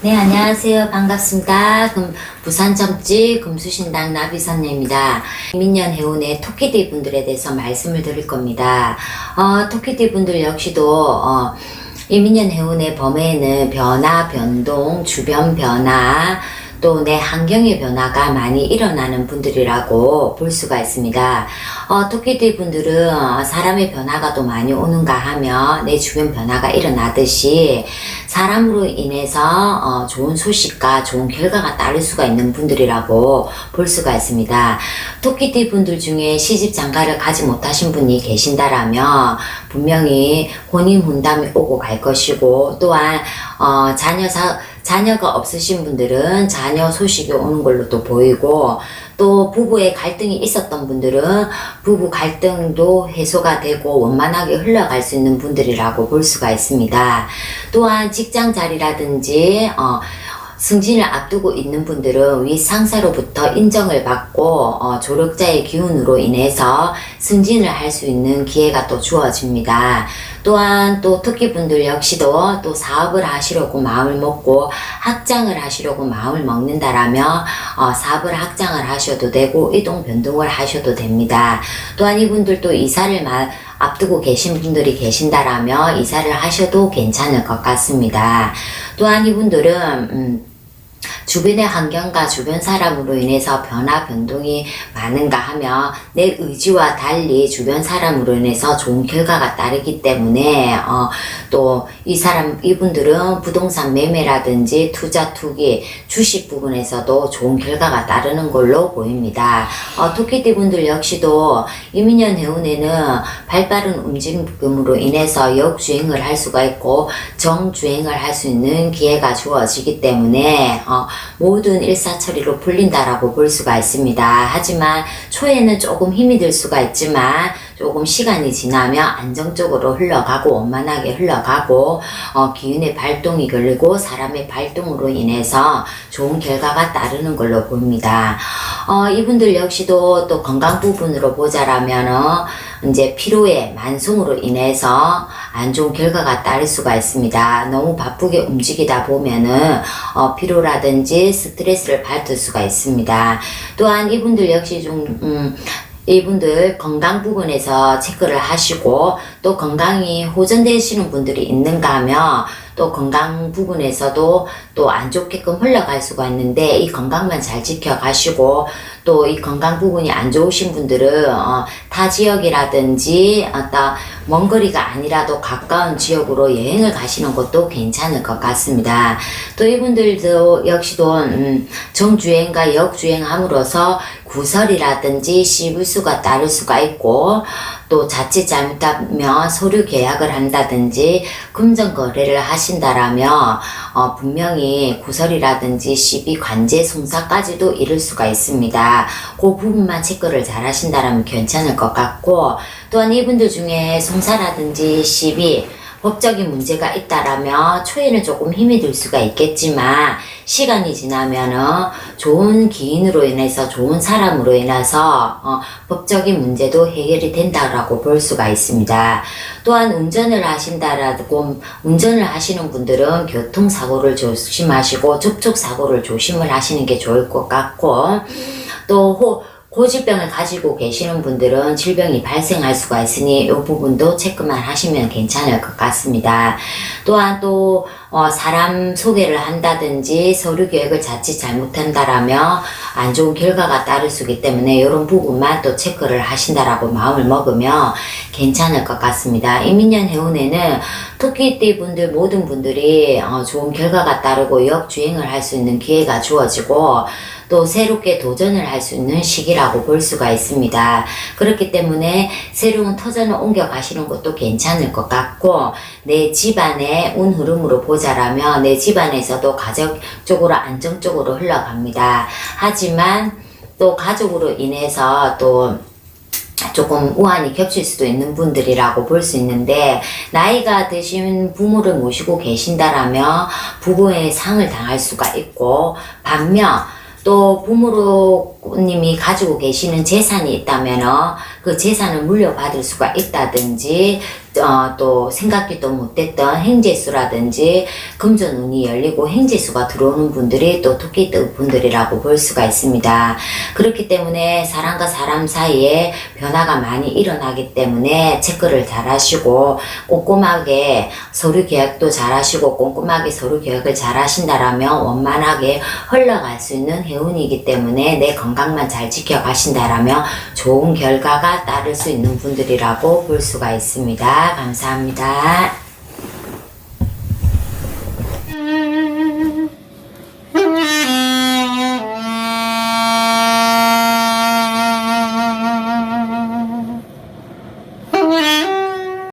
안녕하세요. 반갑습니다. 금, 부산 점집 금수신당 나비선녀입니다. 민년 해운의 토끼띠 분들에 대해서 말씀을 드릴 겁니다. 어, 토끼띠 분들 역시도, 어, 이민년 해운의 범위에는 변화, 변동, 주변 변화, 또 내 환경의 변화가 많이 일어나는 분들이라고 볼 수가 있습니다. 어, 토끼띠 분들은 어, 사람의 변화가 또 많이 오는가 하면 내 주변 변화가 일어나듯이 사람으로 인해서 어, 좋은 소식과 좋은 결과가 따를 수가 있는 분들이라고 볼 수가 있습니다. 토끼띠 분들 중에 시집 장가를 가지 못하신 분이 계신다라면 분명히 혼인 혼담이 오고 갈 것이고 또한 어, 자녀 사 자녀가 없으신 분들은 자녀 소식이 오는 걸로 또 보이고 또 부부의 갈등이 있었던 분들은 부부 갈등도 해소가 되고 원만하게 흘러갈 수 있는 분들이라고 볼 수가 있습니다. 또한 직장 자리라든지 어, 승진을 앞두고 있는 분들은 위 상사로부터 인정을 받고 어, 조력자의 기운으로 인해서 승진을 할 수 있는 기회가 또 주어집니다. 또한 또 특기분들 역시도 또 사업을 하시려고 마음을 먹고 확장을 하시려고 마음을 먹는다라면 어, 사업을 확장을 하셔도 되고 이동 변동을 하셔도 됩니다. 또한 이분들도 이사를 마, 앞두고 계신 분들이 계신다라면 이사를 하셔도 괜찮을 것 같습니다. 또한 이분들은 음, 주변의 환경과 주변 사람으로 인해서 변화 변동이 많은가 하면 내 의지와 달리 주변 사람으로 인해서 좋은 결과가 따르기 때문에 어, 또 이 사람 이분들은 부동산 매매라든지 투자 투기 주식 부분에서도 좋은 결과가 따르는 걸로 보입니다. 어, 토끼띠 분들 역시도 이민년 해운에는 발빠른 움직임으로 인해서 역주행을 할 수가 있고 정주행을 할 수 있는 기회가 주어지기 때문에 어, 모든 일사처리로 풀린다라고 볼 수가 있습니다. 하지만 초에는 조금 힘이 들 수가 있지만 조금 시간이 지나면 안정적으로 흘러가고 원만하게 흘러가고 어, 기운의 발동이 걸리고 사람의 발동으로 인해서 좋은 결과가 따르는 걸로 보입니다. 어, 이분들 역시도 또 건강 부분으로 보자라면은 이제 피로의 만성으로 인해서 안 좋은 결과가 따를 수가 있습니다. 너무 바쁘게 움직이다 보면은 어, 피로라든지 스트레스를 받을 수가 있습니다. 또한 이분들 역시 좀 음, 이분들 건강 부분에서 체크를 하시고 또 건강이 호전되시는 분들이 있는가 하면 또 건강 부분에서도 또 안 좋게끔 흘러갈 수가 있는데 이 건강만 잘 지켜가시고 또 이 건강 부분이 안 좋으신 분들은 어, 타 지역이라든지 어떤 먼 거리가 아니라도 가까운 지역으로 여행을 가시는 것도 괜찮을 것 같습니다. 또 이분들도 역시도 음, 정주행과 역주행함으로써 구설이라든지 시불수가 따를 수가 있고 또 자칫 잘못하면 서류 계약을 한다든지 금전 거래를 하신다라면 어, 분명히 구설이라든지 시비 관제 송사까지도 이룰 수가 있습니다. 그 부분만 체크를 잘 하신다라면 괜찮을 것 같고 또한 이분들 중에 송사라든지 시비 법적인 문제가 있다라면 초에는 조금 힘이 들 수가 있겠지만 시간이 지나면은 좋은 기인으로 인해서 좋은 사람으로 인해서 어, 법적인 문제도 해결이 된다라고 볼 수가 있습니다. 또한 운전을 하신다라고 운전을 하시는 분들은 교통사고를 조심하시고 접촉사고를 조심을 하시는 게 좋을 것 같고 또 호, 고질병을 가지고 계시는 분들은 질병이 발생할 수가 있으니 이 부분도 체크만 하시면 괜찮을 것 같습니다. 또한 또 어, 사람 소개를 한다든지 서류 계획을 자칫 잘못한다라면 안 좋은 결과가 따를 수 있기 때문에 이런 부분만 또 체크를 하신다라고 마음을 먹으면 괜찮을 것 같습니다. 이민년 해운에는 토끼띠 분들 모든 분들이 어, 좋은 결과가 따르고 역주행을 할 수 있는 기회가 주어지고 또 새롭게 도전을 할 수 있는 시기라고 볼 수가 있습니다. 그렇기 때문에 새로운 터전을 옮겨 가시는 것도 괜찮을 것 같고 내 집안의 운 흐름으로 보자 라면 내 집안에서도 가족적으로 안정적으로 흘러갑니다. 하지만 또 가족으로 인해서 또 조금 우환이 겹칠 수도 있는 분들이라고 볼 수 있는데 나이가 드신 부모를 모시고 계신다라면 부부의 상을 당할 수가 있고 반면 또 부모님이 가지고 계시는 재산이 있다면 그 재산을 물려받을 수가 있다든지 어, 또 생각지도 못했던 행재수라든지 금전운이 열리고 행재수가 들어오는 분들이 또 토끼띠 분들이라고 볼 수가 있습니다. 그렇기 때문에 사람과 사람 사이에 변화가 많이 일어나기 때문에 체크를 잘 하시고 꼼꼼하게 서류 계약도 잘 하시고 꼼꼼하게 서류 계약을 잘 하신다라면 원만하게 흘러갈 수 있는 해운이기 때문에 내 건강만 잘 지켜가신다라면 좋은 결과가 따를 수 있는 분들이라고 볼 수가 있습니다. 감사합니다.